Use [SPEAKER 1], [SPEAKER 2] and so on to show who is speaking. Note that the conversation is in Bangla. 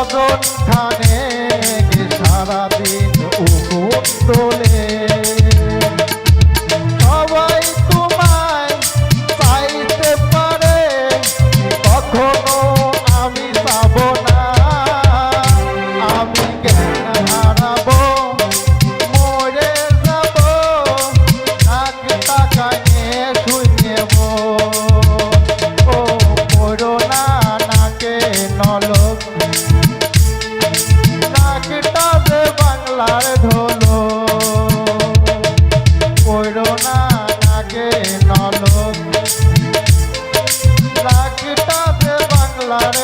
[SPEAKER 1] সজন খানে সারাদিন আমার ধন কইরো না লাগে নল। লাগটাতে বাংলার